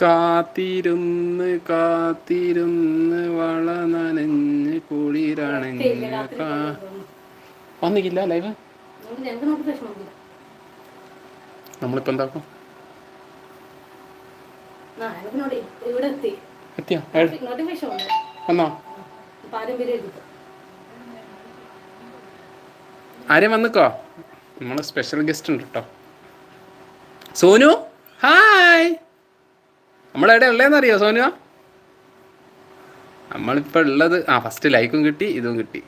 കാത്തിരുന്ന് കാത്തിരുന്ന് വള നനഞ്ഞ് കുളിരണഞ്ഞ കാ വന്നിക്കില്ല ലൈവ് നമ്മളിപ്പോ എന്താക്കും എത്തിയാ? വന്നോ? ആരെയും വന്നിക്കോ? നമ്മളെ സ്പെഷ്യൽ ഗസ്റ്റ് ഉണ്ട് കേട്ടോ സോനു ഹായ് നമ്മളെവിടെ ഉള്ളതെന്ന് അറിയോ സോനു നമ്മളിപ്പോൾ ഉള്ളത് ആ ഫസ്റ്റ് ലൈക്കും കിട്ടി ഇതും കിട്ടി.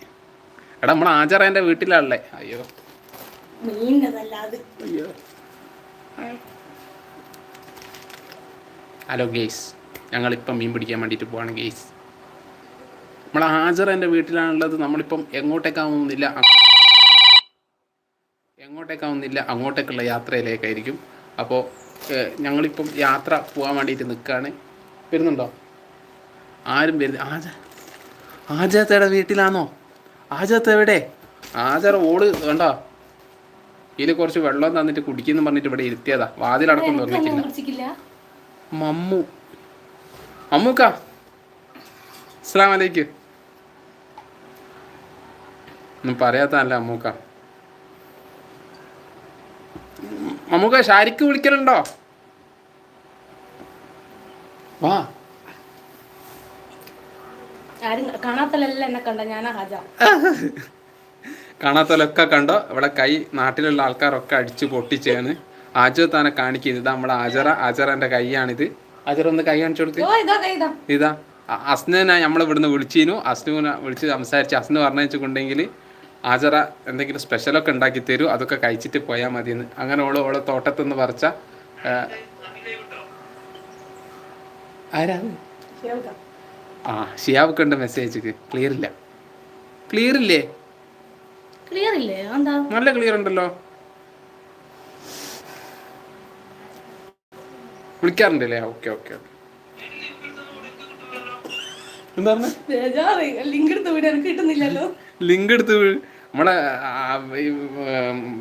എടാ നമ്മൾ ആചാറ എന്റെ വീട്ടിലാണല്ലേ? അയ്യോ. അയ്യോ. Hello guys. ഞങ്ങളിപ്പം മീൻ പിടിക്കാൻ വേണ്ടിയിട്ട് പോവാണ് ഗെയ്സ്. നമ്മൾ ഹാജറേന്റെ വീട്ടിലാണുള്ളത് നമ്മളിപ്പം എങ്ങോട്ടേക്കാവുന്നില്ല എങ്ങോട്ടേക്കാവുന്നില്ല അങ്ങോട്ടേക്കുള്ള യാത്രയിലേക്കായിരിക്കും. അപ്പോൾ ഞങ്ങളിപ്പം യാത്ര പോകാൻ വേണ്ടിയിട്ട് നിൽക്കുകയാണ് വരുന്നുണ്ടോ? ആരും വരുന്ന ആജ ആജാത്തയുടെ വീട്ടിലാണോ ആജാത്ത എവിടെ ആജാറ ഓട് കണ്ടോ? ഇതിൽ കുറച്ച് വെള്ളം തന്നിട്ട് കുടിക്കുന്നു പറഞ്ഞിട്ട് ഇവിടെ ഇരുത്തിയതാ. വാതിലടക്കം തുറന്നിട്ടില്ല. മമ്മു. മമ്മൂക്ക. അസ്സാം വലൈക്കും ഒന്നും പറയാത്തല്ല അമ്മൂക്ക മമ്മൂക്ക ഷാരിക്ക് വിളിക്കലുണ്ടോ? വാ. കാണാത്തലൊക്കെ കണ്ട? ഇവിടെ കൈ നാട്ടിലുള്ള ആൾക്കാരൊക്കെ അടിച്ചു പൊട്ടിച്ചാണ് ആജോ താനെ കാണിക്കുന്നത്. ഇതാ നമ്മളെ ആജറ ആജറന്റെ കൈയാണിത്. ആജറ ഒന്ന് കൈ കാണിച്ചു കൊടുത്ത് ഇതാ ഇതാ ഇതാ. അ- അസ്നനെ നമ്മൾ ഇവിടുന്ന് വിളിച്ചിരുന്നു. അസ്നുവിനെ വിളിച്ച് സംസാരിച്ച് അസ്നു പറഞ്ഞുകൊണ്ടെങ്കിൽ ആചറ എന്തെങ്കിലും സ്പെഷ്യലൊക്കെ ഉണ്ടാക്കി തരൂ അതൊക്കെ കഴിച്ചിട്ട് പോയാൽ മതിയെന്ന്. അങ്ങനെ ഓൾ ഓളെ തോട്ടത്തുനിന്ന് പറിച്ച ആരാ ആ ഷിയാവൊക്കെ ഉണ്ട് മെസ്സേജ് ക്ലിയർ ഇല്ല. ക്ലിയർ ഇല്ലേ? ക്ലിയർ ഇല്ലേ? എന്താ നല്ല ക്ലിയർ ഉണ്ടല്ലോ. വിളിക്കാറുണ്ടല്ലേ ഓക്കെ ഓക്കെ എന്താ പറഞ്ഞേ? ലിങ്ക് എടുത്ത് വീട് എനിക്ക് കിട്ടുന്നില്ലല്ലോ. ലിങ്ക് എടുത്ത് വി- നമ്മളെ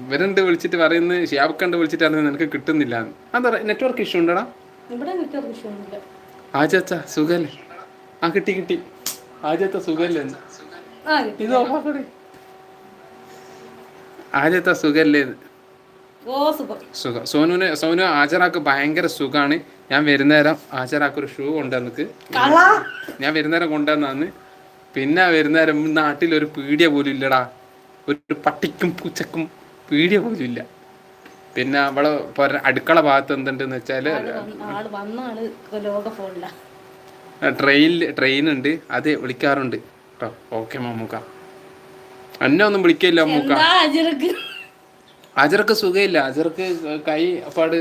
ഇവരുണ്ട് വിളിച്ചിട്ട് പറയുന്നത് ഷിയാബ് വിളിച്ചിട്ട് അറിയുന്നത് നിനക്ക് കിട്ടുന്നില്ല. എന്താ നെറ്റ്വർക്ക് ഇഷ്യൂ ഉണ്ടടാ? ആചാച്ച സുഖല്ലേ? ആ കിട്ടി കിട്ടി. ആചാത്ത സുഖല്ലേ? ഇത് ഓഫാക്കടി ആചാത്ത സുഖല്ലേ സുഖം. സോനുവിന് സോനു ആചാറാക്ക് ഭയങ്കര സുഖാണ്. ഞാൻ വരുന്നേരം ആചാറാക്ക് ഒരു ഷൂ കൊണ്ടുവന്നിക്ക് കളാ. ഞാൻ വരുന്നേരം കൊണ്ടുവന്നാന്ന്. പിന്നെ വരുന്നേരം നാട്ടിൽ ഒരു പീടിയ പോലും ഇല്ലടാ. ഒരു പട്ടിക്കും പൂച്ചക്കും പീടിയ പോലും ഇല്ല. പിന്നെ അവളെ അടുക്കള ഭാഗത്ത് എന്തുണ്ടെന്ന് വെച്ചാൽ ട്രെയിനിൽ ട്രെയിൻ ഉണ്ട്. അത് വിളിക്കാറുണ്ട്. കേട്ടോ ഓക്കെ മമ്മൂക്ക. എന്നെ ഒന്നും വിളിക്കില്ല മമ്മൂക്ക. അജർക്ക്? സുഖമില്ല അജർക്ക് കൈ പാട്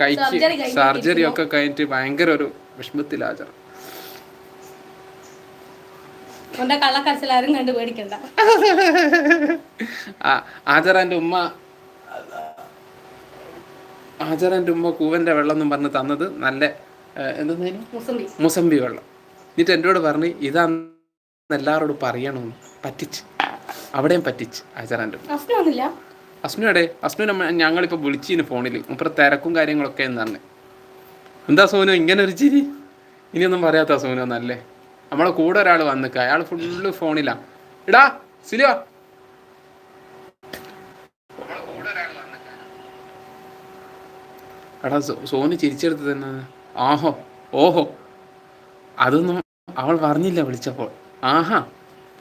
കൈക്ക് സർജറി ഒക്കെ കഴിഞ്ഞിട്ട് ഭയങ്കര ഒരു വിഷമത്തില്ല അജർ. എന്റെ കള്ളക്കരച്ചിലാരും കണ്ട് പേടിക്കണ്ട. ആചാരന്റെ ഉമ്മ ആചാരന്റെ ഉമ്മ കൂവന്റെ വെള്ളം എന്നും പറഞ്ഞ് തന്നത് നല്ല എന്തെന്നതിന് മുസമ്പി. മുസമ്പി വെള്ളം. എന്നിട്ട് എന്നോട് പറഞ്ഞു ഇതാന്ന് എല്ലാവരോടും പറയണമെന്ന് പറ്റിച്ച്. അവിടെയും പറ്റിച്ച് ആചാറാന്റെ ഉമ്മ. അസ്ന അസ്നുടെ അസ്നു നമ്മ ഞങ്ങളിപ്പോൾ വിളിച്ചിന് ഫോണിൽ മുപ്പറ തിരക്കും കാര്യങ്ങളൊക്കെ എന്ന് പറഞ്ഞു. എന്താ സോനു ഇങ്ങനെ ഒരു ചിരി? ഇനിയൊന്നും പറയാത്ത സോനു എന്നല്ലേ നമ്മളെ കൂടെ ഒരാൾ വന്നിക്ക. അയാൾ ഫുള്ള് ഫോണിലാ ഇടാ സിലിയോ. എടാ സോനു ചിരിച്ചെടുത്ത് തന്നെ. ആഹോ ഓഹോ. അതൊന്നും അവൾ പറഞ്ഞില്ല വിളിച്ചപ്പോൾ. ആഹാ.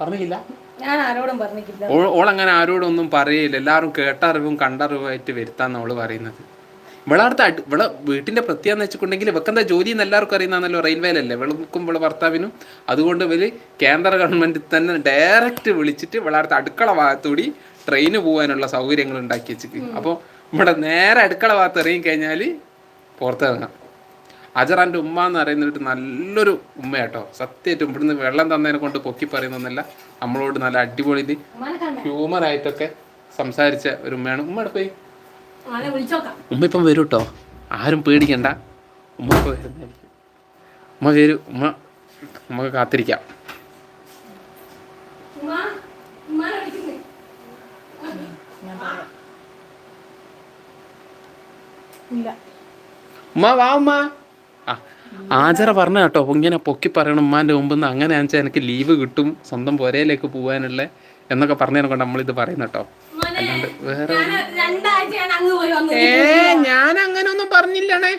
പറഞ്ഞില്ല? ഞാൻ ആരോടും പറഞ്ഞിട്ടില്ല. ഓൾ ഓളങ്ങനെ ആരോടൊന്നും പറയില്ല എല്ലാവരും കേട്ടറിവും കണ്ടറിവുമായിട്ട് വരുത്താന്ന് അവൾ പറയുന്നത്. ഇവളെ അടുത്ത് അടി ഇവളെ വീട്ടിന്റെ പ്രത്യേകത വെച്ചിട്ടുണ്ടെങ്കിൽ ഇവക്കെന്താ ജോലി എന്ന് എല്ലാവർക്കും അറിയുന്നതാണല്ലോ റെയിൽവേയിലല്ലേ ഇവൾക്കും ഇവളെ ഭർത്താവിനും. അതുകൊണ്ട് ഇവർ കേന്ദ്ര ഗവൺമെന്റ് തന്നെ ഡയറക്റ്റ് വിളിച്ചിട്ട് ഇവളെ അടുത്ത് അടുക്കള ഭാഗത്തൂടി ട്രെയിന് പോകാനുള്ള സൗകര്യങ്ങൾ ഉണ്ടാക്കി വെച്ചിട്ട്. അപ്പോൾ ഇവിടെ നേരെ അടുക്കള ഭാഗത്ത് ഇറങ്ങി കഴിഞ്ഞാൽ പുറത്തിറങ്ങാം അജറാന്റെ ഉമ്മ എന്ന് പറയുന്നിട്ട് നല്ലൊരു ഉമ്മയാട്ടോ. സത്യമായിട്ടും ഇവിടുന്ന് വെള്ളം തന്നതിനെ കൊണ്ട് പൊക്കി പറയുന്നൊന്നല്ല നമ്മളോട് നല്ല അടിപൊളി ഹ്യൂമറായിട്ടൊക്കെ സംസാരിച്ച ഒരു ഉമ്മയാണ്. ഉമ്മ പോയി? ഉമ്മ ഇപ്പം വരും കേട്ടോ ആരും പേടിക്കണ്ട. ഉമ്മ ഇപ്പം വരുന്നതായിരിക്കും. ഉമ്മ വരൂ. ഉമ്മ നമുക്ക് കാത്തിരിക്കാം. ഉമ്മ വാ ഉമ്മ. ആ ആചര പറഞ്ഞ കേട്ടോ. ഇങ്ങനെ പൊക്കി പറയണം. ഉമ്മാന്റെ മുമ്പിൽ നിന്ന് അങ്ങനെ വെച്ചാൽ എനിക്ക് ലീവ് കിട്ടും. സ്വന്തം പുരയിലേക്ക് പോകാനുള്ള എന്നൊക്കെ പറഞ്ഞതിനെ കൊണ്ട് നമ്മളിത് പറയുന്ന കേട്ടോ. അല്ലാണ്ട് വേറെ ഞാൻ രണ്ടാഴ്ച ഞാൻ പോയി വന്നു ഏ ഞാൻ അങ്ങനെ ഒന്നും പറഞ്ഞില്ലണേ.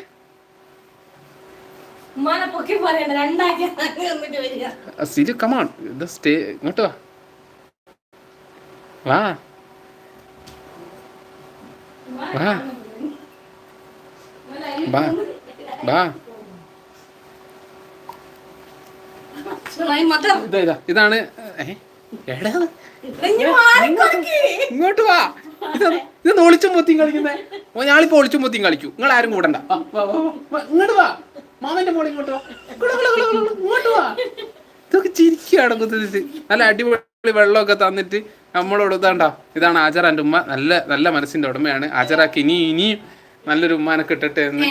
സിജു കമാൺ ഇത് സ്റ്റേ ഇങ്ങോട്ട് വാ. വാ. വാ. വാ. വാ. ഇതാണ് ഏ എടാ. ഇങ്ങോട്ട് വാ. ഇത് ഒളിച്ചും പൊത്തിയും കളിക്കുന്നേ? ഞാളിപ്പോ ഒളിച്ചും പൊത്തിയും കളിക്കൂ. നിങ്ങൾ ആരും കൂടണ്ട. ഇങ്ങോട്ട് വാ. മാമന്റെ മോളെ ഇങ്ങോട്ട് വാ. ഇങ്ങോട്ട് ഇതൊക്കെ ചിരിക്കുകയാണ് കുത്തിട്ട് നല്ല അടിപൊളി വെള്ളമൊക്കെ തന്നിട്ട് നമ്മളോട് ഇതാണ്ടാ ഇതാണ് ആചാറാന്റെ ഉമ്മ. നല്ല നല്ല മനസ്സിന്റെ ഉടമയാണ്. ആചാറാക്ക് ഇനി ഇനിയും നല്ലൊരു ഉമ്മാനെ കിട്ടട്ടെ എന്ന്.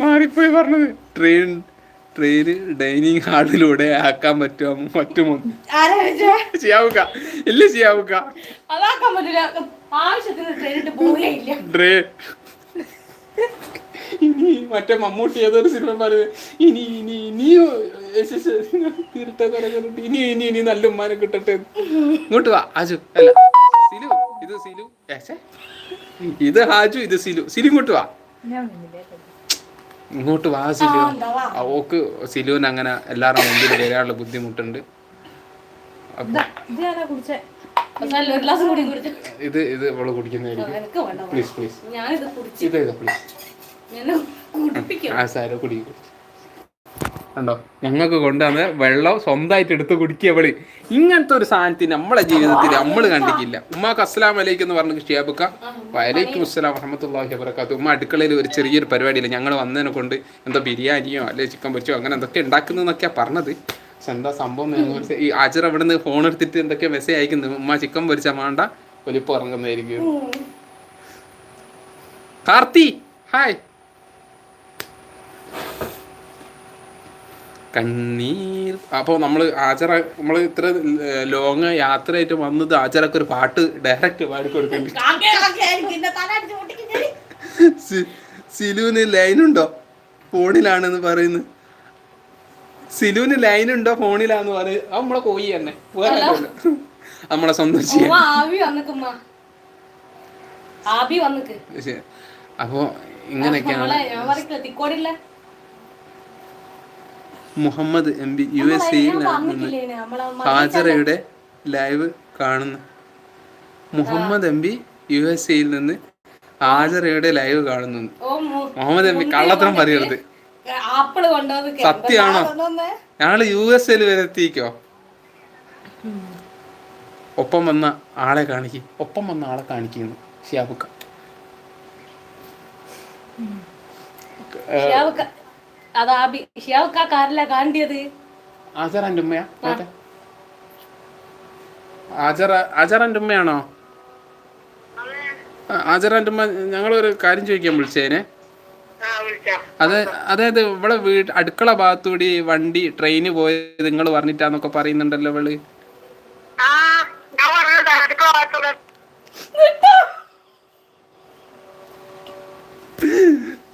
മാറിപ്പോയി പറഞ്ഞത്. ട്രെയിൻ ട്രെയിന് ഡൈനിങ് ഹാളിലൂടെ ആക്കാൻ പറ്റുമോ? പറ്റുമോ? ചെയ്യാവുക ഇല്ല ചെയ്യാവുക അതാക്കാൻ പറ്റില്ല ആവശ്യത്തിന് ട്രെയിനിട്ട് പോവുകയില്ല ഡ്രേ ഇനി മറ്റേ മമ്മൂട്ടി ഏതൊരു സിനിമ പറയുന്നത്? ഇനി ഇനി ഇനിയോ തീരട്ടെ കരകരട്ടെ ഇനി ഇനി ഇനി നല്ല ഉമ്മാനെ കിട്ടട്ടെ. ഇങ്ങോട്ട് വാ ആജു അല്ല സിലു. ഇത് സിലു. ഏ, ഛെ. ഇത് ഹാജു ഇത് സിലു. സിലു ഇങ്ങോട്ട് വാ. ഇങ്ങോട്ട് വാ സിലു ഓക്ക് സിലുവിന് അങ്ങനെ എല്ലാവരുടെ മുമ്പിൽ വരാനുള്ള ബുദ്ധിമുട്ടുണ്ട്. ഇത് ഇത് ഇവൾ കുടിക്കുന്നതായിരിക്കും. പ്ലീസ് പ്ലീസ് ഇത് ഇത് പ്ലീസ് ആ സാര കുടി. കണ്ടോ? ഞങ്ങൾക്ക് കൊണ്ടുവന്ന് വെള്ളം സ്വന്തമായിട്ട് എടുത്ത് കുടിക്കുക ഇങ്ങനത്തെ ഒരു സാധനത്തിന് നമ്മളെ ജീവിതത്തിൽ നമ്മൾ കണ്ടിട്ടില്ല. ഉമ്മാക്ക് അസ്സലാം വലൈക്കും എന്ന് പറഞ്ഞു ഷിയാബുക്ക വലൈക്കും അസ്സലാം വറഹമത്തല്ലാഹി വബറകാത്ത് ഉമ്മ അടുക്കളയിൽ ഒരു ചെറിയൊരു പരിപാടിയില്ല. ഞങ്ങൾ വന്നതിനെ കൊണ്ട് എന്തോ ബിരിയാണിയോ അല്ലെ ചിക്കൻ പൊരിച്ചോ അങ്ങനെ എന്തൊക്കെ ഉണ്ടാക്കുന്നതെന്നൊക്കെയാ പറഞ്ഞത്. പക്ഷെ എന്താ സംഭവം ഈ ആചർ അവിടെ നിന്ന് ഫോൺ എടുത്തിട്ട് എന്തൊക്കെ മെസ്സേജ് അയക്കുന്നത്? ഉമ്മ ചിക്കൻ പൊരിച്ച മാണ്ട. ഒലിപ്പ് ഇറങ്ങുന്നതായിരിക്കും. കാർത്തി ഹായ് കണ്ണീർ. അപ്പോൾ നമ്മൾ ആചാര നമ്മൾ ഇത്ര ലോങ് യാത്രയായിട്ട് വന്നത് ആചാരക്ക് ഒരു പാട്ട് ഡയറക്റ്റ് പാടി കൊടുക്കേണ്ടി. സിലുവിന് ലൈനുണ്ടോ? ഫോണിലാണെന്ന് പറയുന്നു. സിലുവിന് ലൈനുണ്ടോ? ഫോണിലാന്ന് പറയും അത് നമ്മളെ കോയി തന്നെ. വേറെ നമ്മളെ സ്വന്തം ചെയ്യാൻ വന്നിക്ക് അപ്പോൾ ഇങ്ങനെയൊക്കെയാണ് നമ്മളെ ഞാൻ പറയില്ല തിക്കോടില്ല Muhammad M B U S എയിൽ പറഞ്ഞിട്ടില്ലേ ഹാജറയുടെ ലൈവ് കാണുന്നു Muhammad M B U S എയിൽ നിന്ന് ഹാജറയുടെ ലൈവ് കാണുന്നു മുഹമ്മദ് എം ബി കള്ളത്തരം പറയരുത്. സത്യാണോ? ഞങ്ങൾ യു എസ് എയിൽ വരെ എത്തിക്കോ? ഒപ്പം വന്ന ആളെ കാണിക്കും. ഒപ്പം വന്ന ആളെ കാണിക്കുന്നു. ഷിയാബുക്ക. ഷിയാവുക്ക അത് ഷിയാവുക്ക കാറില കാണ്ടിയത് ആചാർ എന്റെ ഉമ്മയാ? നോട്ടെ ആചാർ ആചാർ എന്റെ ഉമ്മയാണോ? ആചാർ എന്റെ ഉമ്മ ഞങ്ങളൊരു കാര്യം ചോദിക്കാൻ വിളിച്ചേനെ. അത് അതായത് ഇവിടെ വീട് അടുക്കള ഭാഗത്തൂടി വണ്ടി ട്രെയിന് പോയത് നിങ്ങൾ പറഞ്ഞിട്ടാന്നൊക്കെ പറയുന്നുണ്ടല്ലോ ഇവൾ.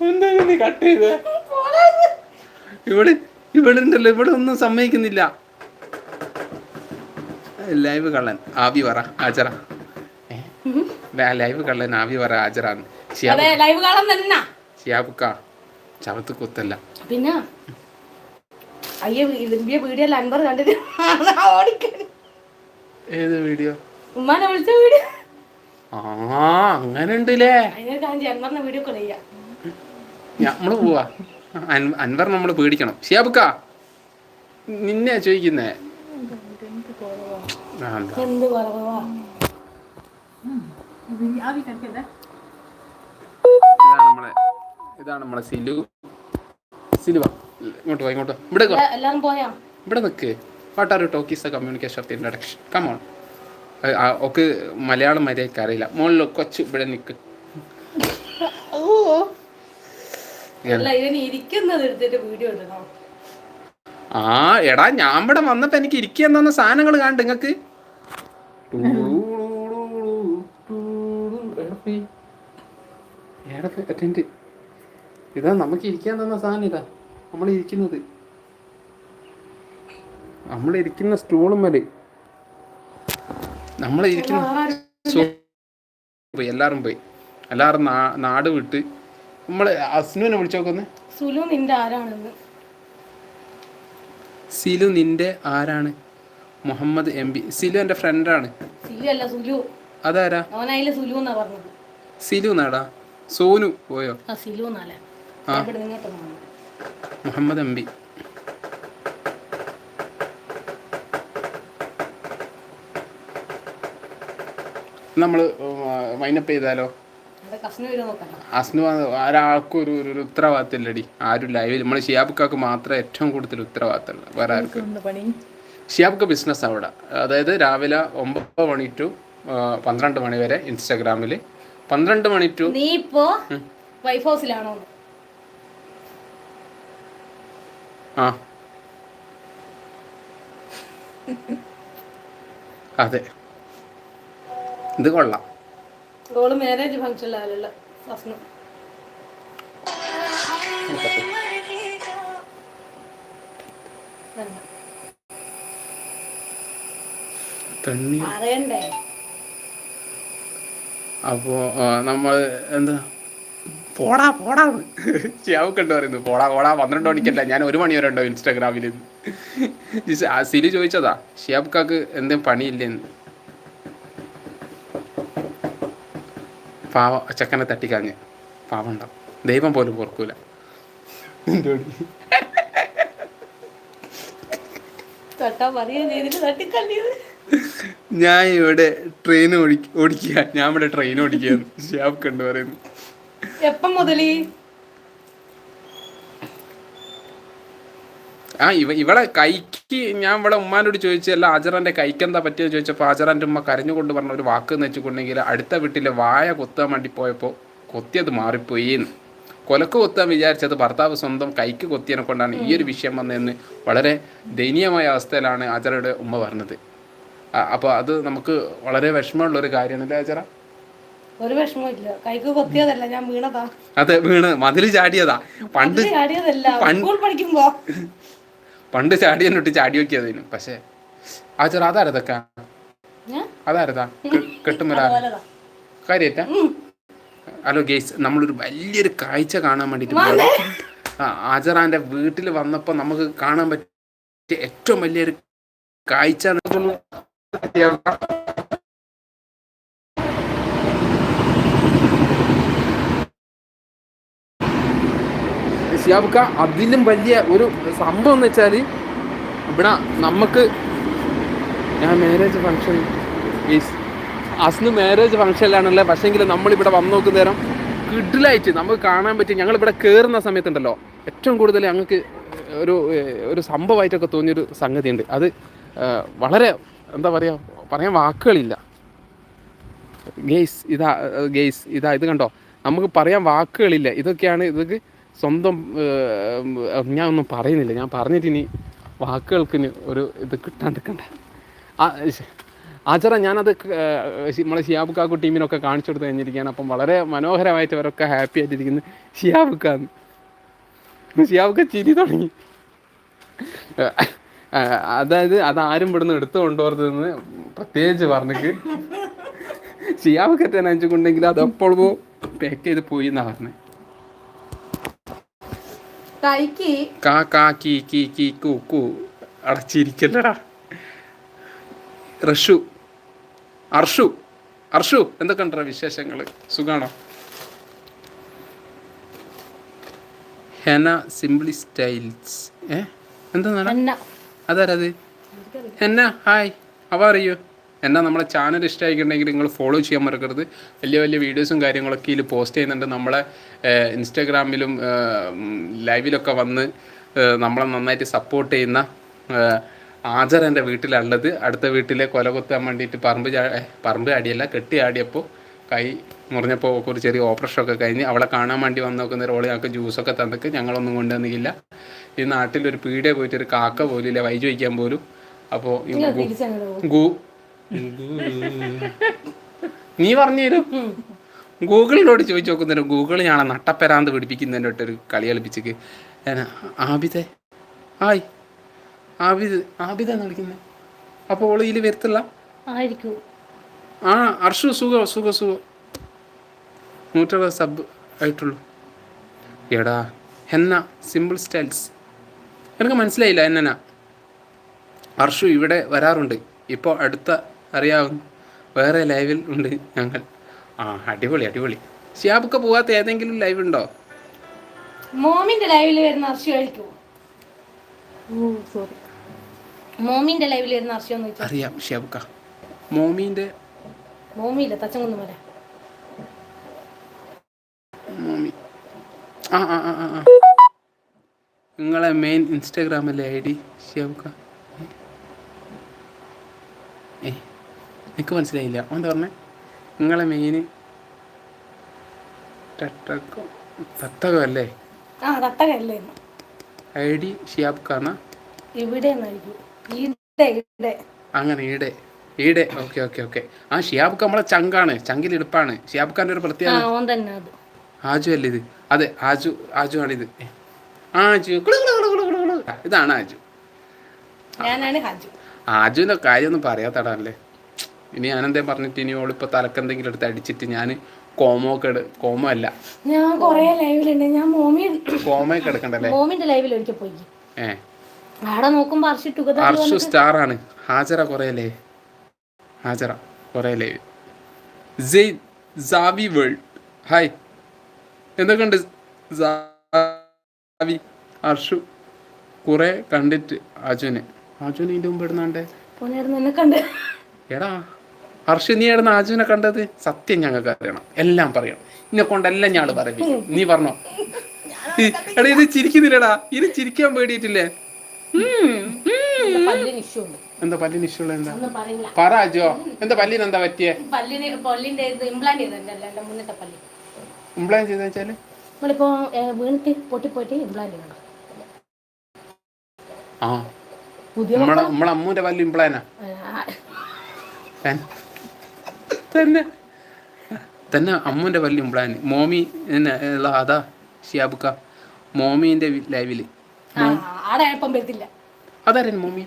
എന്താണ് നീ കട്ട് ചെയ്ത്? ഇവിടെ ഇവിടെ ഉണ്ടല്ലോ ഇവിടെ ഒന്നും സമ്മതിക്കുന്നില്ല. ലൈവ് കള്ളൻ ആവി പറ ആചറ ലൈവ് കള്ളൻ ആവി പറ ആചറാന്ന് ഷിയാബുക്ക. ചവത്ത് കുത്തല്ല. പിന്നെ? അയ്യോ ഇതിന്റെ വീഡിയോ അൻപർ കണ്ടിട്ട് ഏത് വീഡിയോ? ഉമ്മാനെ വിളിച്ച വീഡിയോ. ആ അങ്ങനെ ഉണ്ടല്ലേ വീഡിയോ ഒക്കെ ചെയ്യാം നമ്മൾ പോവാ. അൻവർ നമ്മൾ പേടിക്കണം. ഷിയാബുക്ക നിന്നെ ചോദിക്കുന്നേ. ഇതാണ് നമ്മളെ ഇതാണ് നമ്മളെ സിലു. സിലു ഇങ്ങോട്ട് വാ ഇങ്ങോട്ട്. ഇവിടെ. എല്ലാരും പോയാ? ഇവിടെ നിൽക്ക് what are you talkies the communication of the introduction come on ഒക്കെ മലയാളം മര്യാദയ്ക്ക് അറിയില്ല. മോളിലോ കൊച്ചു ഇവിടെ നിൽക്ക് അല്ല ഇവന് ഇരിക്കുന്നത് എടുത്തിട്ട് വീഡിയോ എടുക്കണം ആ എടാ ഞാൻ ഇവിടെ വന്നപ്പോ എനിക്ക് ഇരിക്കുന്ന സാധനങ്ങൾ കാണണ്ട് നിങ്ങക്ക് ഇതാ നമുക്ക് ഇരിക്കാൻ തന്ന സാധനം ഇതാ. നമ്മൾ ഇരിക്കുന്നത്. നമ്മൾ ഇരിക്കുന്ന സ്റ്റൂളും മേലെ. നമ്മൾ ഇരിക്കുന്ന എല്ലാരും പോയി എല്ലാരും നാട് വിട്ട് നമ്മൾ അസ്നുവിനെ വിളിച്ചു നോക്കുന്നേ സുലു നിന്റെ ആരാണെന്ന്. സിലു നിന്റെ ആരാണ്? Muhammad M P. സിലു എന്റെ ഫ്രണ്ടാണ്. സിലു അല്ല സുലു. അതാരാ? സുലു എന്നാ പറഞ്ഞത്. സിലു നാടാ സോനു പോയോ? ആ സിലു എന്നല്ലേ? ആ. ഇവിടെ നിങ്ങൾക്ക് തോന്നുന്നു മുഹമ്മദ് എം പി. നമ്മൾ വൈനപ്പ് ചെയ്താലോ? അസ്നു ഒരാൾക്കും ഒരു ഒരു- ഉത്തരവാദിത്തം ഉത്തരവാദിത്തമില്ലടി. ആരും ലൈവിൽ നമ്മൾ ഷിയാബുക്കാക്ക് മാത്രമേ ഏറ്റവും കൂടുതൽ ഉത്തരവാദിത്തമുള്ളൂ. വേറെ ആർക്കും ഷിയാബുക്ക് ബിസിനസ് അവിടെ. അതായത് രാവിലെ ഒമ്പത് മണി ടു പന്ത്രണ്ട് മണി വരെ ഇൻസ്റ്റാഗ്രാമിൽ പന്ത്രണ്ട് മണി ടു നീ ഇപ്പോ വൈഫ് ഹൗസിലാണോ ആ. അതെ. ഇത് കൊള്ളാം. ഓൾ മാരേജ് ഫംഗ്ഷനിലല്ല കസിന് തണ്ണി. അപ്പോ നമ്മൾ എന്താ? പോടാ പോടാ. ചിയാവുക്കണ്ട് പറയുന്നു പോടാ പോടാ പന്ത്രണ്ട് മണിക്കല്ല ഞാൻ ഒരു മണി വരെ ഉണ്ടോ ഇൻസ്റ്റാഗ്രാമിൽ സിരി ചോദിച്ചതാ ഷിയാബ്ക്കാക്ക് എന്തേലും പണിയില്ലെന്ന്. പാവ ചെക്കനെ തട്ടിക്കാഞ്ഞ് പാവം ഉണ്ടാവും ദൈവം പോലും ഓർക്കൂല ഞാൻ ഇവിടെ ട്രെയിൻ ഓടിക്ക ഓടിക്കുക. ഞാൻ ഇവിടെ ട്രെയിൻ ഓടിക്കുകയാണ്. ഷാബ് കണ്ടു പറയുന്നു. എപ്പം മുതൽ? ആ ഇവ ഇവിടെ കൈക്ക് ഞാൻ ഇവിടെ ഉമ്മാനോട് ചോദിച്ചു അല്ല അജറന്റെ കൈക്ക് എന്താ പറ്റിയെന്ന് ചോദിച്ചപ്പോൾ അജറന്റെ ഉമ്മ കരഞ്ഞുകൊണ്ട് പറഞ്ഞ ഒരു വാക്ക് എന്ന് വെച്ചിട്ടുണ്ടെങ്കിൽ അടുത്ത വീട്ടിലെ വായ കൊത്താൻ വേണ്ടി പോയപ്പോൾ കൊത്തിയത് മാറിപ്പോയി കൊലക്ക് കൊത്താൻ വിചാരിച്ചത് ഭർത്താവ് സ്വന്തം കൈക്ക് കൊത്തിയതിനെ കൊണ്ടാണ് ഈ ഒരു വിഷയം വന്നതെന്ന് വളരെ ദയനീയമായ അവസ്ഥയിലാണ് ആചാരയുടെ ഉമ്മ പറഞ്ഞത്. അപ്പോൾ അത് നമുക്ക് വളരെ വിഷമമുള്ള ഒരു കാര്യമാണല്ലേ ആചാര? ഒരു വിഷമമില്ല കൈക്ക് കൊത്തിയതല്ല ഞാൻ വീണതാ. അതെ വീണ്. മതിൽ ചാടിയതാ. പണ്ട് ചാടിയതല്ല. പണ്ട്- ചാടി എന്നിട്ട് ചാടി വെക്കിയതിന് പക്ഷേ ആ അതാരതൊക്കെ അതാരതൊക്ക അതാരതാ കെട്ടുമരാ. കാര്യറ്റ. ഹലോ ഗേസ് നമ്മളൊരു വലിയൊരു കാഴ്ച കാണാൻ വേണ്ടിട്ട് പോയതാ. ആ ആജറാന്റെ വീട്ടിൽ വന്നപ്പോ നമുക്ക് കാണാൻ പറ്റിയ ഏറ്റവും വലിയൊരു കാഴ്ച ഷിയാബുക്ക അതിലും വലിയ ഒരു സംഭവം എന്ന് വെച്ചാൽ ഇവിടെ നമുക്ക് ഞാൻ മാരേജ് ഫങ്ഷൻ ഫംഗ്ഷൻ അസ്ന് മാരേജ് ഫംഗ്ഷനിലാണല്ലേ പക്ഷേങ്കിൽ നമ്മളിവിടെ വന്നു നോക്കുന്ന നേരം കിഡിലായിട്ട് നമുക്ക് കാണാൻ പറ്റി ഞങ്ങൾ ഇവിടെ കയറുന്ന സമയത്തുണ്ടല്ലോ. ഏറ്റവും കൂടുതൽ ഞങ്ങൾക്ക് ഒരു ഒരു സംഭവമായിട്ടൊക്കെ തോന്നിയൊരു സംഗതിയുണ്ട്. അത് വളരെ എന്താ പറയുക പറയാൻ വാക്കുകളില്ല. ഗെയ്സ് ഇതാ ഗെയ്സ് ഇതാ ഇത് കണ്ടോ? നമുക്ക് പറയാൻ വാക്കുകളില്ല. ഇതൊക്കെയാണ് ഇതൊക്കെ സ്വന്തം ഞാൻ ഒന്നും പറയുന്നില്ല. ഞാൻ പറഞ്ഞിട്ട് ഇനി വാക്കുകൾക്ക് ഒരു ഇത് കിട്ടാൻ ആ ശ്ശെ. ആചാര ഞാനത് നമ്മളെ ഷിയാബ് ഷിയാബുക്കാക്കു ടീമിനൊക്കെ കാണിച്ചു കൊടുത്ത് കഴിഞ്ഞിരിക്കുകയാണ്. അപ്പം വളരെ മനോഹരമായിട്ട് അവരൊക്കെ ഹാപ്പി ആയിട്ടിരിക്കുന്നു ഷിയാബുക്കാന്ന്. ഷിയാബുക്ക ചിരി തുടങ്ങി. അതായത് അതാരും ഇവിടുന്ന് എടുത്തു കൊണ്ടുപോകരുതെന്ന് പ്രത്യേകിച്ച് പറഞ്ഞിട്ട്. ഷിയാബുക്കത്തെ നനച്ചുകൊണ്ടെങ്കിൽ അതെപ്പോഴും പാക്ക് ചെയ്ത് പോയി എന്നാണ് പറഞ്ഞത് കൈക്ക് കാ കാ കീ കീ കീ കൂ കൂ. അടച്ചിരിക്കല്ലടാ റഷു. അർഷു. അർഷു എന്തൊക്കെയുണ്ടോ വിശേഷങ്ങൾ സുഖാണോ? Hena simply styles. ഏ? എന്താണ് അതാരത്? Henna hi. അവറിയോ എന്നാ നമ്മളെ ചാനൽ ഇഷ്ടമായിട്ടുണ്ടെങ്കിൽ നിങ്ങൾ ഫോളോ ചെയ്യാൻ മറക്കരുത്. വലിയ വലിയ വീഡിയോസും കാര്യങ്ങളൊക്കെ ഇതിൽ പോസ്റ്റ് ചെയ്യുന്നുണ്ട്. നമ്മളെ ഇൻസ്റ്റാഗ്രാമിലും ലൈവിലൊക്കെ വന്ന് നമ്മളെ നന്നായിട്ട് സപ്പോർട്ട് ചെയ്യുന്ന ആചർ എന്റെ വീട്ടിലുള്ളത്. അടുത്ത വീട്ടിലെ കൊല കുത്താൻ വേണ്ടിയിട്ട് പറമ്പ് പറമ്പ് ആടിയല്ല കെട്ടി ആടിയപ്പോൾ കൈ മുറിഞ്ഞപ്പോൾ ഒരു ചെറിയ ഓപ്പറേഷൻ ഒക്കെ കഴിഞ്ഞ് അവളെ കാണാൻ വേണ്ടി വന്ന് നോക്കുന്ന ഓൾ ഞങ്ങൾക്ക് ജ്യൂസൊക്കെ തന്നിട്ട് ഞങ്ങളൊന്നും കൊണ്ടുവന്നില്ല. ഈ നാട്ടിലൊരു പീടിയ പോയിട്ട് ഒരു കാക്ക പോലും ഇല്ല. വൈജ് വയ്ക്കാൻ പോലും. അപ്പോൾ നീ പറഞ്ഞു തരും ഗൂഗിളിനോട് ചോദിച്ചു നോക്കുന്നൊരു ഗൂഗിൾ ഞാൻ നട്ടപ്പെരാന്ത് പിടിപ്പിക്കുന്നതിന്റെ ഒരു കളി കളിപ്പിച്ചിക്ക്. ആബിത ആബിദെ. ആയ്. ആബിദ് ആബിദ എന്ന് വിളിക്കുന്നത് അപ്പോൾ ഓൾ ഇതിൽ വരത്തില്ല ആയിരിക്കും. ആ അർഷു സുഖം സുഖം സുഖം. നൂറ്ററുപത് സബ് ആയിട്ടുള്ളൂ. എടാ ഹെന്ന സിമ്പിൾ സ്റ്റൈൽസ്. എനിക്ക് മനസ്സിലായില്ല എന്നാ അർഷു ഇവിടെ വരാറുണ്ട്. ഇപ്പോൾ അടുത്ത അറിയാവുന്ന. വേറെ ലൈവിൽ ഉണ്ട് ഞങ്ങൾ. ആ അടിപൊളി അടിപൊളി. ഷിയാബൊക്കെ പോവാത്ത ഏതെങ്കിലും ലൈവ് ഉണ്ടോ? മോമിന്റെ ലൈവിൽ വരുന്ന അർഷി കഴിക്കൂ സോറി മോമിന്റെ ലൈവിൽ വരുന്ന അർശി ഒന്ന് വെച്ചാൽ അറിയാം ഷിയാബുക്ക. മോമിന്റെ മോമിയില്ല തച്ചങ്കുന്ന് പോലെ മോമി. ആ ആ ആ ആ, ആ. നിങ്ങളെ മെയിൻ ഇൻസ്റ്റാഗ്രാമിലെ ഐ ഡി ഷിയാബുക്ക. എനിക്ക് മനസ്സിലായില്ല. അവൻ പറഞ്ഞേ? നിങ്ങളെ മെയിൻ ടട്ടക്കം തത്തകം അല്ലേ ആ തട്ടകല്ലേ ഐ ഡി ഷിയാബ് എന്നായിരിക്കും ഇവിടെ അങ്ങനെ ഈടെ. ഈടെ. Okay okay okay. ആ ഷിയാബ് നമ്മളെ ചങ്കാണ്. ചങ്കിലിടുപ്പാണ് ഷിയാബുക്കാന്റെ ഒരു ആ പ്രത്യേക ഓൻ തന്നെ അത്. ആജു അല്ലേ ഇത്? അതെ ആജു ആജു ആണിത് ആജു. ഇതാണ് ആജു. ഞാനാണ് ഹജു. ആജുവിന്റെ കാര്യമൊന്നും പറയാത്തടല്ലേ ഇനി ഞാനെന്തേ പറഞ്ഞിട്ട് ഇനി ഓളിപ്പോൾ തലക്കെന്തെങ്കിലും എടുത്ത് അടിച്ചിട്ട് ഞാൻ കോമോ എടു കോമോ അല്ല. ഞാൻ കൊറേ ലൈവിലുണ്ട് ഞാൻ മോമി കോമയൊക്കെ കിടക്കണ്ടല്ലേ മോമിന്റെ ലൈവിൽ ഒരിക്കൽ പോയി. ഏ. ആടെ നോക്കുമ്പോ അർഷി ടുഗദർ അർഷു സ്റ്റാർ ആണ് ഹാജറ കുറേ ലൈവ് ഹാജറ. കുറേ live Jai Savi world. Hi. എന്തൊക്കെയുണ്ട്? സാവി അർഷു. കുറേ കണ്ടിട്ട് അജുനെ അജുനെ ഇതിന്റെ മുമ്പ് ഇടുന്നാണ്ടേ എടാ. ഹർഷ നാജുവിനെ ആജുവിനെ കണ്ടത്? സത്യം ഞങ്ങൾക്ക് അറിയണം. എല്ലാം പറയണം. ഇന്നെ കൊണ്ടെല്ലാം ഞാൻ പറയും നീ പറഞ്ഞോ? എടാ ഇത് ചിരിക്കുന്നില്ലടാ. ഇത് ചിരിക്കാൻ പേടിയിട്ടില്ലേ? എന്താ. പല്ലിന് ഇഷ്യൂ ഉള്ള എന്താ പറ അജോ. എന്താ പല്ലിന് എന്താ പറ്റിയേ? പല്ലിന് പല്ലിന്റെ ഇത് ഇംപ്ലാന്റ് ചെയ്താ ചെയ്തെന്ന് വെച്ചാൽ? നമ്മളിപ്പോ ഇംപ്ലാന്റ് ചെയ്യണം. ആ. പുതിയ നമ്മളെ അമ്മൂന്റെ പല്ല് ഇംപ്ലാനാ ആ, ഏ? തന്നെ. തന്നെ അമ്മുന്റെ വലിയ പ്ലാൻ മോമി എന്നെ ഉള്ള അതാ ഷിയാബുക്ക. മോമീന്റെ ലൈവിൽ അതാരും മോമി?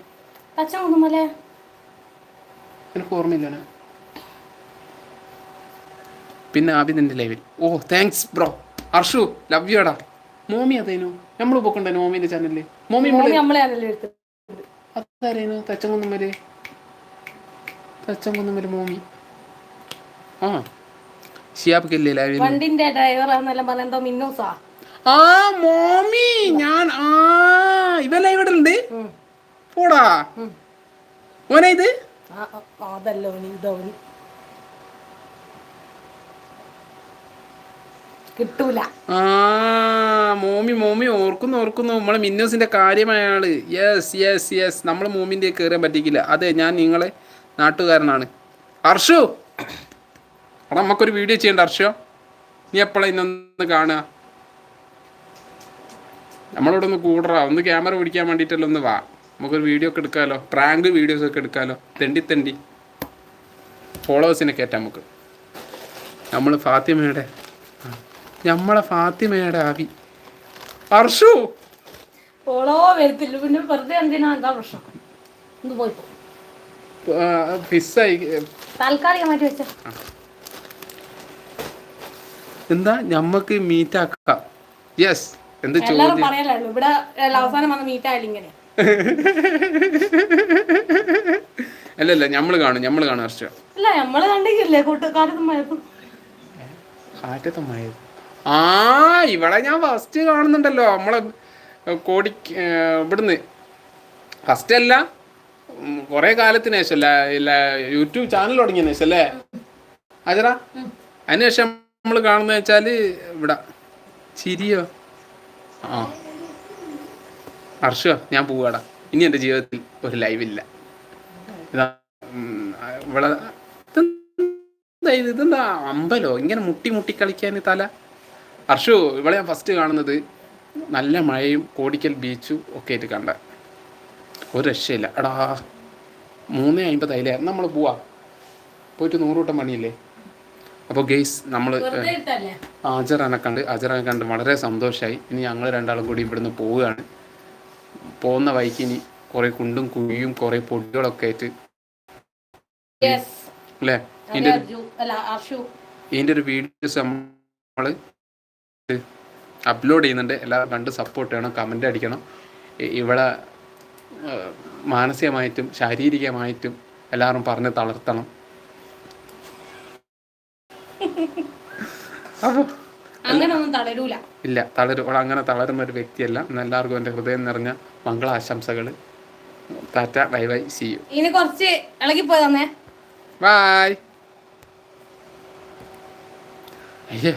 എനിക്ക് ഓർമ്മയില്ല പിന്നെ ആബിദിന്റെ ലൈവിൽ ഓ താങ്ക്സ് ബ്രോ അർഷു ലവ് യുടാ മോമി അതേനു? നമ്മൾ പോക്കണ്ട മോമിന്റെ ചാനലിൽ മോമി മോമി നമ്മളെ ആണല്ലോ എടുത്ത്. അതാരേനു? തച്ചങ്കുന്നമ്മര് തച്ചങ്കുന്നമ്മര് മോമി. ഷിയാബിക്കല്ലേ ലൈവിൽ വണ്ടിന്റെ ഡ്രൈവറാന്നെല്ലാം പറഞ്ഞ എന്തോ മിന്നൂസാ. ആ മോമി ഞാൻ ആ ഇവ ലൈവ് ഉണ്ട്. പോടാ. മോനെ ഇത്? അതല്ലോ ഇതോനി കിട്ടൂല. ആ മോമി മോമി ഓർക്കുന്നു ഓർക്കുന്നു. നമ്മളെ മിന്നൂസിന്റെ കാര്യമായാണ്. യെസ് യെസ് യെസ് നമ്മൾ മോമിന്റെ കയറാൻ പറ്റിക്കില്ല. അതെ ഞാൻ നിങ്ങളെ നാട്ടുകാരനാണ്. അർഷു! എടാ നമുക്കൊരു വീഡിയോ ചെയ്യണ്ട അർഷോ നീ എപ്പോഴാ ഇന്നൊന്ന് കാണുക? നമ്മളോട് ഒന്ന് കൂടറാ. ഒന്ന് ക്യാമറ പിടിക്കാൻ വേണ്ടിയിട്ടല്ലോ ഒന്ന് വാ. നമുക്കൊരു വീഡിയോ ഒക്കെ എടുക്കാമല്ലോ പ്രാങ്ക് വീഡിയോസ് ഒക്കെ എടുക്കാമല്ലോ തെണ്ടി തെണ്ടി. ഫോളോവേഴ്സിനെ കയറ്റാം നമുക്ക്. നമ്മൾ ഫാത്തിമയുടെ നമ്മളെ ഫാത്തിമയുടെ ആവി. അർഷു വരത്തില്ല. പിന്നെ വെറുതെ എന്തിനാ? എന്താ പ്രശ്നം? പോയി പോ. ഫിസ്സായി താൽക്കാലികമായിട്ട് വെച്ച. എന്താ? ഞമ്മക്ക് മീറ്റ് ആക്കാം. യെസ് എന്ത് ചോദ്യം? പറയലല്ലോ ഇവിടെ അല്ല, അവസാനം വന്ന മീറ്റ് ആയാലും ഇങ്ങനെ. അല്ല അല്ല ഞമ്മൾ കാണും ഞമ്മൾ കാണും ഹർഷ. അല്ല നമ്മൾ കണ്ടില്ലേ കാറ്റത്തെ മഴയത് ആ ഇവിടെ ഞാൻ ഫസ്റ്റ് കാണുന്നുണ്ടല്ലോ. നമ്മളെ കോടി ഇവിടുന്ന്. ഫസ്റ്റ് അല്ല കൊറേ കാലത്തിന് ശേഷം അല്ല യൂട്യൂബ് ചാനൽ തുടങ്ങിയതിനു ശേഷം അല്ലേ? അജറ അതിന് ശേഷം നമ്മൾ കാണുന്ന വെച്ചാൽ ഇവിടെ. ചിരിയോ? ആ. ഹർഷോ ഞാൻ പോവാടാ. ഇനി എന്റെ ജീവിതത്തിൽ ഒരു ലൈവില്ല ഇതാ ഉം, ഇവിടെ ഇതെന്താ അമ്പലോ? ഇങ്ങനെ മുട്ടി മുട്ടി കളിക്കാൻ തല. ഹർഷു ഇവിടെ ഞാൻ ഫസ്റ്റ് കാണുന്നത് നല്ല മഴയും കോടിക്കൽ ബീച്ചും ഒക്കെ ആയിട്ട് കണ്ട. ഒരു രക്ഷയില്ല. എടാ മൂന്ന് അമ്പതായില്ലേ നമ്മൾ പോവാ. പോയിട്ട് നൂറ് വട്ടം പണിയില്ലേ? അപ്പോൾ ഗെയ്സ് നമ്മൾ അജറാനെ കണ്ട് അജറാനെ കണ്ട് വളരെ സന്തോഷമായി ഇനി ഞങ്ങൾ രണ്ടാളും കൂടി ഇവിടുന്ന് പോവുകയാണ്. പോകുന്ന വഴിക്ക് ഇനി കുറേ കുണ്ടും കുഴിയും കുറേ പൊടികളൊക്കെ ആയിട്ട് അല്ലേ? ഇതിന്റെ ഇതിന്റെ ഒരു വീഡിയോസ് നമ്മൾ അപ്ലോഡ് ചെയ്യുന്നുണ്ട്. എല്ലാവരും കണ്ട് സപ്പോർട്ട് ചെയ്യണം കമന്റ് അടിക്കണം. ഇവിടെ മാനസികമായിട്ടും ശാരീരികമായിട്ടും എല്ലാവരും പറഞ്ഞ് തളർത്തണം. അപ്പോൾ അങ്ങനെ ഒന്നും തളരൂല. ഇല്ല തളരും. അങ്ങനെ തളരുന്ന ഒരു വ്യക്തിയല്ല. എല്ലാവർക്കും എന്റെ ഹൃദയം നിറഞ്ഞ മംഗളാശംസകൾ tata bye bye see you. ഇനി കുറച്ച് ഇളകി പോയി തന്നെ ബൈ. അയ്യേ.